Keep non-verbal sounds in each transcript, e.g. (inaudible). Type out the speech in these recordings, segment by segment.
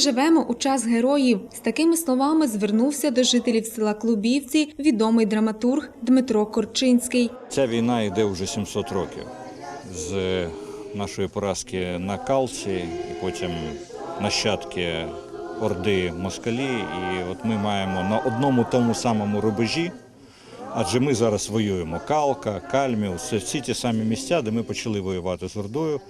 живемо у час героїв. З такими словами звернувся до жителів села Клубівці відомий драматург Дмитро Корчинський. Ця війна йде вже 700 років. З нашої поразки на Калці і потім нащадки Орди Москалі. І от ми маємо на одному тому самому рубежі, адже ми зараз воюємо Калка, Кальмів, це всі ті самі місця, де ми почали воювати з Ордою.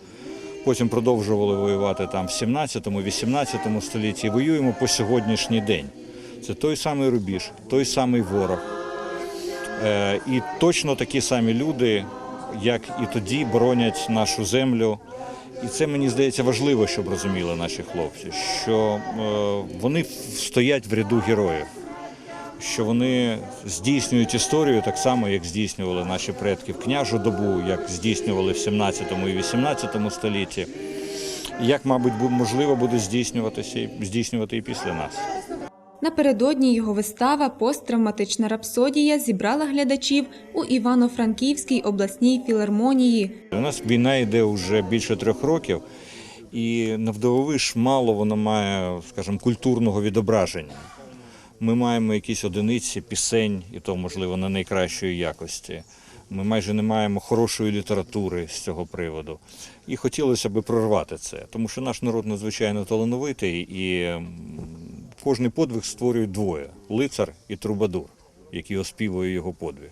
Потім продовжували воювати там в 17-18 столітті. І воюємо по сьогоднішній день. Це той самий рубіж, той самий ворог. Е, І точно такі самі люди, як і тоді, боронять нашу землю. І це мені здається важливо, щоб розуміли наші хлопці, що е, вони стоять в ряду героїв, що вони здійснюють історію так само, як здійснювали наші предки в княжу добу, як здійснювали в 17 і 18 столітті. Як, мабуть, можливо буде здійснюватися здійснювати і після нас. Напередодні його вистава Посттравматична рапсодія зібрала глядачів у Івано-Франківській обласній філармонії. У нас війна йде вже більше трьох років, і навдивовиш мало воно має, скажімо, культурного відображення. Ми маємо якісь одиниці пісень, і то, можливо, не найкращої якості. Ми майже не маємо хорошої літератури з цього приводу. І хотілося б прорвати це, тому що наш народ надзвичайно талановитий, і кожний подвиг створюють двоє лицар і трубадур, який оспівує його подвиг.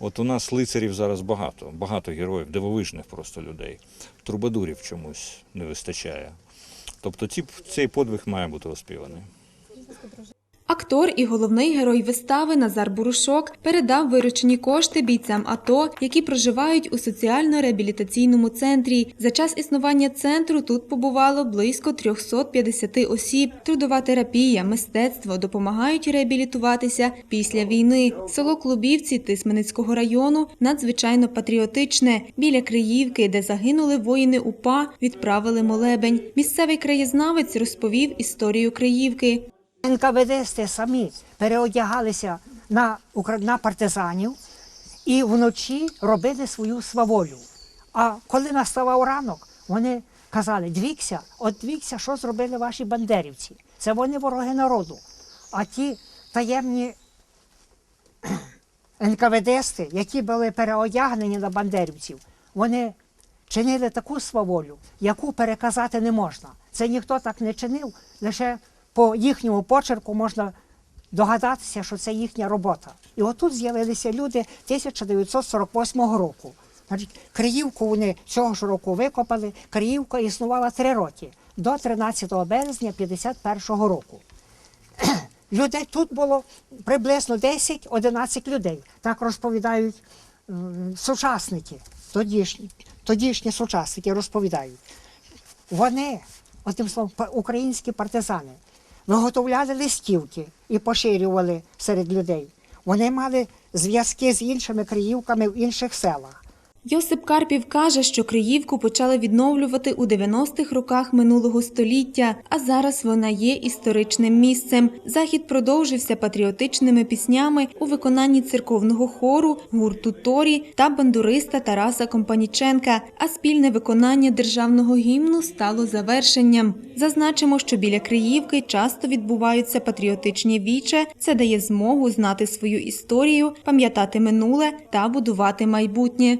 От у нас лицарів зараз багато, багато героїв, дивовижних просто людей. Трубадурів чомусь не вистачає. Тобто ці, цей подвиг має бути оспіваний. Актор і головний герой вистави Назар Бурушок передав виручені кошти бійцям АТО, які проживають у соціально-реабілітаційному центрі. За час існування центру тут побувало близько 350 осіб. Трудова терапія, мистецтво допомагають реабілітуватися після війни. Село Клубівці Тисменицького району надзвичайно патріотичне. Біля Криївки, де загинули воїни УПА, відправили молебень. Місцевий краєзнавець розповів історію Криївки. НКВДсти самі переодягалися на, на партизанів і вночі робили свою сваволю. А коли наставав ранок, вони казали: двікся, от двікся, що зробили ваші бандерівці. Це вони вороги народу. А ті таємні (clears throat) НКВДсти, які були переодягнені на бандерівців, вони чинили таку сваволю, яку переказати не можна. Це ніхто так не чинив, лише по їхньому почерку можна догадатися, що це їхня робота. І отут з'явилися люди 1948 року. Значить, Криївку вони цього ж року викопали. Криївка існувала три роки до 13 березня 51 року. (clears throat) Людей тут було приблизно 10-11 людей. Так розповідають сучасники, тодішні, тодішні сучасники розповідають. Вони, одним словом, українські партизани, виготовляли листівки і поширювали серед людей. Вони мали зв'язки з іншими криївками в інших селах. Йосип Карпів каже, що Криївку почали відновлювати у 90-х роках минулого століття, а зараз вона є історичним місцем. Захід продовжився патріотичними піснями у виконанні церковного хору, гурту Торі та бандуриста Тараса Компаніченка. А спільне виконання державного гімну стало завершенням. Зазначимо, що біля Криївки часто відбуваються патріотичні віче. Це дає змогу знати свою історію, пам'ятати минуле та будувати майбутнє.